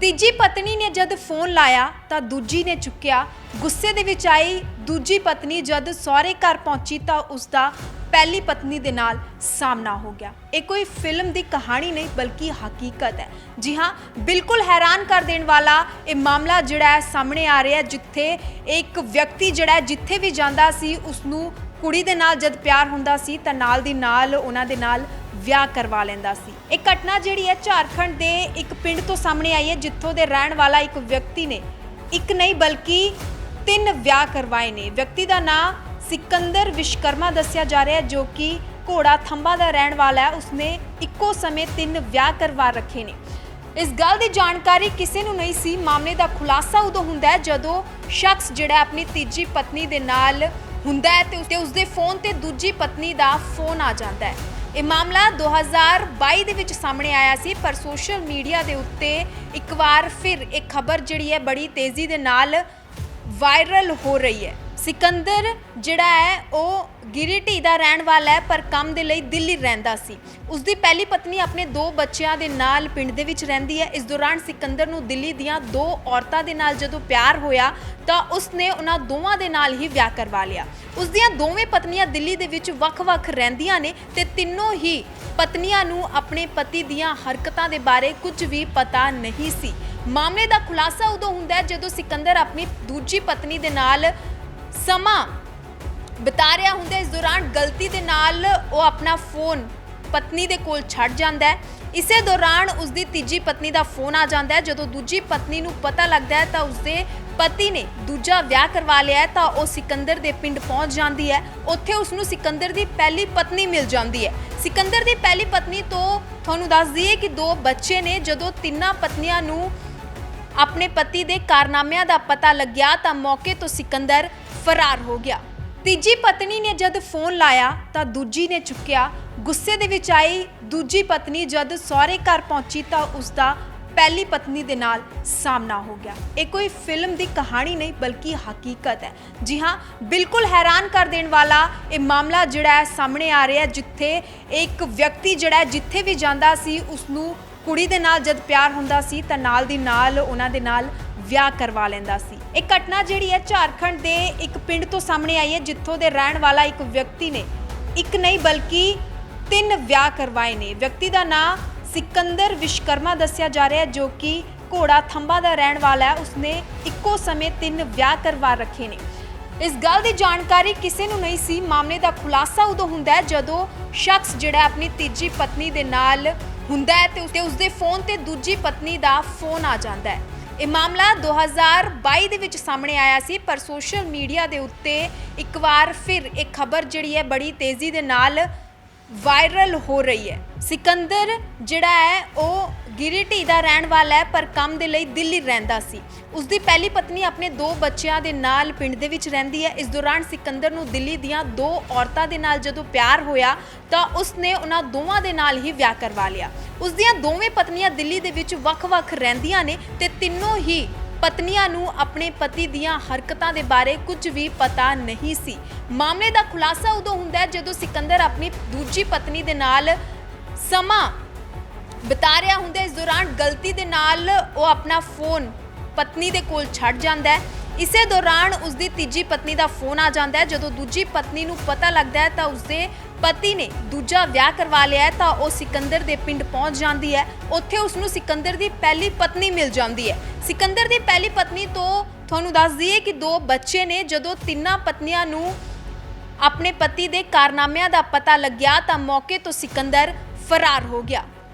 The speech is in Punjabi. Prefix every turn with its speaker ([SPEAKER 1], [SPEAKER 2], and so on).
[SPEAKER 1] ਤੀਜੀ ਪਤਨੀ ਨੇ ਜਦ ਫੋਨ ਲਾਇਆ ਤਾਂ ਦੂਜੀ ਨੇ ਚੁੱਕਿਆ। ਗੁੱਸੇ ਦੇ ਵਿੱਚ ਆਈ ਦੂਜੀ ਪਤਨੀ ਜਦ ਸਹੁਰੇ ਘਰ ਪਹੁੰਚੀ ਤਾਂ ਉਸ ਦਾ ਪਹਿਲੀ ਪਤਨੀ ਦੇ ਨਾਲ ਸਾਹਮਣਾ ਹੋ ਗਿਆ। ਇਹ ਕੋਈ ਫਿਲਮ ਦੀ ਕਹਾਣੀ ਨਹੀਂ ਬਲਕਿ ਹਕੀਕਤ ਹੈ। ਜੀ ਹਾਂ, ਬਿਲਕੁਲ ਹੈਰਾਨ ਕਰ ਦੇਣ ਵਾਲਾ ਇਹ ਮਾਮਲਾ ਜਿਹੜਾ ਹੈ ਸਾਹਮਣੇ ਆ ਰਿਹਾ ਜਿੱਥੇ ਇੱਕ ਵਿਅਕਤੀ ਜਿਹੜਾ ਜਿੱਥੇ ਵੀ ਜਾਂਦਾ ਸੀ ਉਸ ਨੂੰ ਕੁੜੀ ਦੇ ਨਾਲ ਜਦ ਪਿਆਰ ਹੁੰਦਾ ਸੀ ਤਾਂ ਨਾਲ ਦੀ ਨਾਲ, ਉਹਨਾਂ ਦੇ ਨਾਲ ਵਿਆਹ ਕਰਵਾ ਲੈਂਦਾ ਸੀ। ਇਹ ਘਟਨਾ ਜਿਹੜੀ ਹੈ ਝਾਰਖੰਡ ਦੇ ਇੱਕ ਪਿੰਡ ਤੋਂ ਸਾਹਮਣੇ ਆਈ ਹੈ, ਜਿੱਥੋਂ ਦੇ ਰਹਿਣ ਵਾਲਾ ਇੱਕ ਵਿਅਕਤੀ ਨੇ ਇੱਕ ਨਹੀਂ ਬਲਕਿ ਤਿੰਨ ਵਿਆਹ ਕਰਵਾਏ ਨੇ। ਵਿਅਕਤੀ ਦਾ ਨਾਮ ਸਿਕੰਦਰ ਵਿਸ਼ਕਰਮਾ ਦੱਸਿਆ ਜਾ ਰਿਹਾ ਹੈ, ਜੋ ਕਿ ਘੋੜਾ ਥੰਬਾ ਦਾ ਰਹਿਣ ਵਾਲਾ ਹੈ। ਉਸਨੇ ਇੱਕੋ ਸਮੇਂ ਤਿੰਨ ਵਿਆਹ ਕਰਵਾ ਰੱਖੇ ਨੇ। ਇਸ ਗੱਲ ਦੀ ਜਾਣਕਾਰੀ ਕਿਸੇ ਨੂੰ ਨਹੀਂ ਸੀ। ਮਾਮਲੇ ਦਾ ਖੁਲਾਸਾ ਉਦੋਂ ਹੁੰਦਾ ਹੈ ਜਦੋਂ ਸ਼ਖਸ ਜਿਹੜਾ ਆਪਣੀ ਤੀਜੀ ਪਤਨੀ ਦੇ ਨਾਲ ਹੁੰਦਾ ਹੈ ਤੇ ਉਸਦੇ ਫੋਨ ਤੇ ਦੂਜੀ ਪਤਨੀ ਦਾ ਫੋਨ ਆ ਜਾਂਦਾ ਹੈ। ਇਹ ਮਾਮਲਾ 2022 ਦੇ ਵਿੱਚ ਸਾਹਮਣੇ ਆਇਆ ਸੀ, ਪਰ ਸੋਸ਼ਲ ਮੀਡੀਆ ਦੇ ਉੱਤੇ ਇੱਕ ਵਾਰ ਫਿਰ ਇਹ ਖਬਰ ਜਿਹੜੀ ਹੈ ਬੜੀ ਤੇਜ਼ੀ ਦੇ ਨਾਲ ਵਾਇਰਲ ਹੋ ਰਹੀ ਹੈ। ਸਿਕੰਦਰ ਜਿਹੜਾ ਹੈ, ਉਹ ਗਿਰੀਟੀ ਦਾ ਰਹਿਣ ਵਾਲਾ ਹੈ, ਪਰ ਕੰਮ ਦੇ ਲਈ ਦਿੱਲੀ ਰਹਿੰਦਾ ਸੀ। ਉਸ ਦੀ ਪਹਿਲੀ ਪਤਨੀ ਆਪਣੇ ਦੋ ਬੱਚਿਆਂ ਦੇ ਨਾਲ ਪਿੰਡ ਦੇ ਵਿੱਚ ਰਹਿੰਦੀ ਹੈ। ਇਸ ਦੌਰਾਨ ਸਿਕੰਦਰ ਨੂੰ ਦਿੱਲੀ ਦੀਆਂ ਦੋ ਔਰਤਾਂ ਦੇ ਨਾਲ ਜਦੋਂ ਪਿਆਰ ਹੋਇਆ, ਤਾਂ ਉਸਨੇ ਉਹਨਾਂ ਦੋਵਾਂ ਦੇ ਨਾਲ ਹੀ ਵਿਆਹ ਕਰਵਾ ਲਿਆ। ਉਸ ਦੀਆਂ ਦੋਵੇਂ ਪਤਨੀਆਂ ਦਿੱਲੀ ਦੇ ਵਿੱਚ ਵੱਖ-ਵੱਖ ਰਹਿੰਦੀਆਂ ਨੇ ਤੇ ਤਿੰਨੋਂ ਹੀ ਪਤਨੀਆਂ ਨੂੰ ਆਪਣੇ ਪਤੀ ਦੀਆਂ ਹਰਕਤਾਂ ਦੇ ਬਾਰੇ ਕੁਝ ਵੀ ਪਤਾ ਨਹੀਂ ਸੀ। ਮਾਮਲੇ ਦਾ ਖੁਲਾਸਾ ਉਦੋਂ ਹੁੰਦਾ ਜਦੋਂ ਸਿਕੰਦਰ ਆਪਣੀ ਦੂਜੀ ਪਤਨੀ ਦੇ ਨਾਲ ਸਮਾਂ ਬਿਤਾ ਰਿਹਾ ਹੁੰਦਾ ਇਸ ਦੌਰਾਨ ਗਲਤੀ ਦੇ ਨਾਲ ਉਹ ਆਪਣਾ ਫੋਨ ਪਤਨੀ ਦੇ ਕੋਲ ਛੱਡ ਜਾਂਦਾ ਹੈ। ਇਸੇ ਦੌਰਾਨ ਉਸ ਦੀ ਤੀਜੀ ਪਤਨੀ ਦਾ ਫੋਨ ਆ ਜਾਂਦਾ ਹੈ। ਜਦੋਂ ਦੂਜੀ ਪਤਨੀ ਨੂੰ ਪਤਾ ਲੱਗਦਾ ਹੈ ਤਾਂ ਉਸਦੇ ਪਤੀ ਨੇ ਦੂਜਾ ਵਿਆਹ ਕਰਵਾ ਲਿਆ ਹੈ ਤਾਂ ਉਹ ਸਿਕੰਦਰ ਦੇ ਪਿੰਡ ਪਹੁੰਚ ਜਾਂਦੀ ਹੈ। ਉੱਥੇ ਉਸ ਨੂੰ ਸਿਕੰਦਰ ਦੀ ਪਹਿਲੀ ਪਤਨੀ ਮਿਲ ਜਾਂਦੀ ਹੈ। ਸਿਕੰਦਰ ਦੀ ਪਹਿਲੀ ਪਤਨੀ ਤੋਂ ਤੁਹਾਨੂੰ ਦੱਸ ਦਈਏ ਕਿ ਦੋ ਬੱਚੇ ਨੇ। ਜਦੋਂ ਤਿੰਨਾਂ ਪਤਨੀਆਂ ਨੂੰ ਆਪਣੇ ਪਤੀ ਦੇ ਕਾਰਨਾਮਿਆਂ ਦਾ ਪਤਾ ਲੱਗਿਆ ਤਾਂ ਮੌਕੇ ਤੋਂ ਸਿਕੰਦਰ ਫਰਾਰ ਹੋ ਗਿਆ। ਤੀਜੀ ਪਤਨੀ ਨੇ ਜਦ ਫੋਨ ਲਾਇਆ ਤਾਂ ਦੂਜੀ ਨੇ ਚੁੱਕਿਆ। ਗੁੱਸੇ ਦੇ ਵਿੱਚ ਆਈ ਦੂਜੀ ਪਤਨੀ ਜਦ ਸਹੁਰੇ ਘਰ ਪਹੁੰਚੀ ਤਾਂ ਉਸ ਦਾ ਪਹਿਲੀ ਪਤਨੀ ਦੇ ਨਾਲ ਸਾਹਮਣਾ ਹੋ ਗਿਆ। ਇਹ ਕੋਈ ਫਿਲਮ ਦੀ ਕਹਾਣੀ ਨਹੀਂ, ਬਲਕਿ ਹਕੀਕਤ ਹੈ। ਜੀ ਹਾਂ, ਬਿਲਕੁਲ ਹੈਰਾਨ ਕਰ ਦੇਣ ਵਾਲਾ ਇਹ ਮਾਮਲਾ ਜਿਹੜਾ ਹੈ ਸਾਹਮਣੇ ਆ ਰਿਹਾ, ਜਿੱਥੇ ਇੱਕ ਵਿਅਕਤੀ ਜਿਹੜਾ ਜਿੱਥੇ ਵੀ ਜਾਂਦਾ ਸੀ ਉਸ ਨੂੰ ਕੁੜੀ ਦੇ ਨਾਲ ਜਦ ਪਿਆਰ ਹੁੰਦਾ ਸੀ ਤਾਂ ਨਾਲ ਦੀ ਨਾਲ ਉਹਨਾਂ ਦੇ ਨਾਲ ਵਿਆਹ ਕਰਵਾ ਲੈਂਦਾ ਸੀ। ਇਹ ਘਟਨਾ ਜਿਹੜੀ ਹੈ ਝਾਰਖੰਡ ਦੇ ਇੱਕ ਪਿੰਡ ਤੋਂ ਸਾਹਮਣੇ ਆਈ ਹੈ, ਜਿੱਥੋਂ ਦੇ ਰਹਿਣ ਵਾਲਾ ਇੱਕ ਵਿਅਕਤੀ ਨੇ ਇੱਕ ਨਹੀਂ ਬਲਕਿ ਤਿੰਨ ਵਿਆਹ ਕਰਵਾਏ ਨੇ। ਵਿਅਕਤੀ ਦਾ ਨਾਮ ਸਿਕੰਦਰ ਵਿਸ਼ਕਰਮਾ ਦੱਸਿਆ ਜਾ ਰਿਹਾ ਹੈ, ਜੋ ਕਿ ਘੋੜਾ ਥੰਬਾ ਦਾ ਰਹਿਣ ਵਾਲਾ ਹੈ। ਉਸਨੇ ਇੱਕੋ ਸਮੇਂ ਤਿੰਨ ਵਿਆਹ ਕਰਵਾ ਰੱਖੇ ਨੇ। ਇਸ ਗੱਲ ਦੀ ਜਾਣਕਾਰੀ ਕਿਸੇ ਨੂੰ ਨਹੀਂ ਸੀ। ਮਾਮਲੇ ਦਾ ਖੁਲਾਸਾ ਉਦੋਂ ਹੁੰਦਾ ਹੈ ਜਦੋਂ ਸ਼ਖਸ ਜਿਹੜਾ ਆਪਣੀ ਤੀਜੀ ਪਤਨੀ ਦੇ ਨਾਲ ਹੁੰਦਾ ਹੈ ਤੇ ਉਸਦੇ ਉਸਦੇ ਫੋਨ ਤੇ ਦੂਜੀ ਪਤਨੀ ਦਾ ਫੋਨ ਆ ਜਾਂਦਾ ਹੈ। ਇਹ ਮਾਮਲਾ 2022 ਦੇ ਵਿੱਚ ਸਾਹਮਣੇ ਆਇਆ ਸੀ, ਪਰ ਸੋਸ਼ਲ ਮੀਡੀਆ ਦੇ ਉੱਤੇ ਇੱਕ ਵਾਰ ਫਿਰ ਇਹ ਖਬਰ ਜਿਹੜੀ ਹੈ ਬੜੀ ਤੇਜ਼ੀ ਦੇ ਨਾਲ ਵਾਇਰਲ ਹੋ ਰਹੀ ਹੈ। ਸਿਕੰਦਰ ਜਿਹੜਾ ਹੈ, ਉਹ ਗਿਰੀਟੀ ਦਾ ਰਹਿਣ ਵਾਲਾ ਹੈ, ਪਰ ਕੰਮ ਦੇ ਲਈ ਦਿੱਲੀ ਰਹਿੰਦਾ ਸੀ। ਉਸ ਦੀ ਪਹਿਲੀ ਪਤਨੀ ਆਪਣੇ ਦੋ ਬੱਚਿਆਂ ਦੇ ਨਾਲ ਪਿੰਡ ਦੇ ਵਿੱਚ ਰਹਿੰਦੀ ਹੈ। ਇਸ ਦੌਰਾਨ ਸਿਕੰਦਰ ਨੂੰ ਦਿੱਲੀ ਦੀਆਂ ਦੋ ਔਰਤਾਂ ਦੇ ਨਾਲ ਜਦੋਂ ਪਿਆਰ ਹੋਇਆ, ਤਾਂ ਉਸਨੇ ਉਹਨਾਂ ਦੋਵਾਂ ਦੇ ਨਾਲ ਹੀ ਵਿਆਹ ਕਰਵਾ ਲਿਆ। ਉਸ ਦੀਆਂ ਦੋਵੇਂ ਪਤਨੀਆਂ ਦਿੱਲੀ ਦੇ ਵਿੱਚ ਵੱਖ-ਵੱਖ ਰਹਿੰਦੀਆਂ ਨੇ ਤੇ ਤਿੰਨੋਂ ਹੀ ਪਤਨੀਆਂ ਨੂੰ ਆਪਣੇ ਪਤੀ ਦੀਆਂ ਹਰਕਤਾਂ ਦੇ ਬਾਰੇ ਕੁਝ ਵੀ ਪਤਾ ਨਹੀਂ ਸੀ। ਮਾਮਲੇ ਦਾ ਖੁਲਾਸਾ ਉਦੋਂ ਹੁੰਦਾ ਹੈ ਜਦੋਂ ਸਿਕੰਦਰ ਆਪਣੀ ਦੂਜੀ ਪਤਨੀ ਦੇ ਨਾਲ ਸਮਾਂ ਬਿਤਾ ਰਿਹਾ ਹੁੰਦਾ ਇਸ ਦੌਰਾਨ ਗਲਤੀ ਦੇ ਨਾਲ ਉਹ ਆਪਣਾ ਫੋਨ ਪਤਨੀ ਦੇ ਕੋਲ ਛੱਡ ਜਾਂਦਾ ਹੈ। ਇਸੇ ਦੌਰਾਨ ਉਸ ਦੀ ਤੀਜੀ ਪਤਨੀ ਦਾ ਫੋਨ ਆ ਜਾਂਦਾ ਹੈ। ਜਦੋਂ ਦੂਜੀ ਪਤਨੀ ਨੂੰ ਪਤਾ ਲੱਗਦਾ ਹੈ ਤਾਂ ਉਸਦੇ ਪਤੀ ਨੇ ਦੂਜਾ ਵਿਆਹ ਕਰਵਾ ਲਿਆ ਹੈ ਤਾਂ ਉਹ ਸਿਕੰਦਰ ਦੇ ਪਿੰਡ ਪਹੁੰਚ ਜਾਂਦੀ ਹੈ। ਉੱਥੇ ਉਸ ਨੂੰ ਸਿਕੰਦਰ ਦੀ ਪਹਿਲੀ ਪਤਨੀ ਮਿਲ ਜਾਂਦੀ ਹੈ। ਸਿਕੰਦਰ ਦੀ ਪਹਿਲੀ ਪਤਨੀ ਤੋਂ ਤੁਹਾਨੂੰ ਦੱਸ ਦਈਏ ਕਿ ਦੋ ਬੱਚੇ ਨੇ। ਜਦੋਂ ਤਿੰਨਾਂ ਪਤਨੀਆਂ ਨੂੰ ਆਪਣੇ ਪਤੀ ਦੇ ਕਾਰਨਾਮਿਆਂ ਦਾ ਪਤਾ ਲੱਗਿਆ ਤਾਂ ਮੌਕੇ ਤੋਂ ਸਿਕੰਦਰ ਫਰਾਰ ਹੋ ਗਿਆ।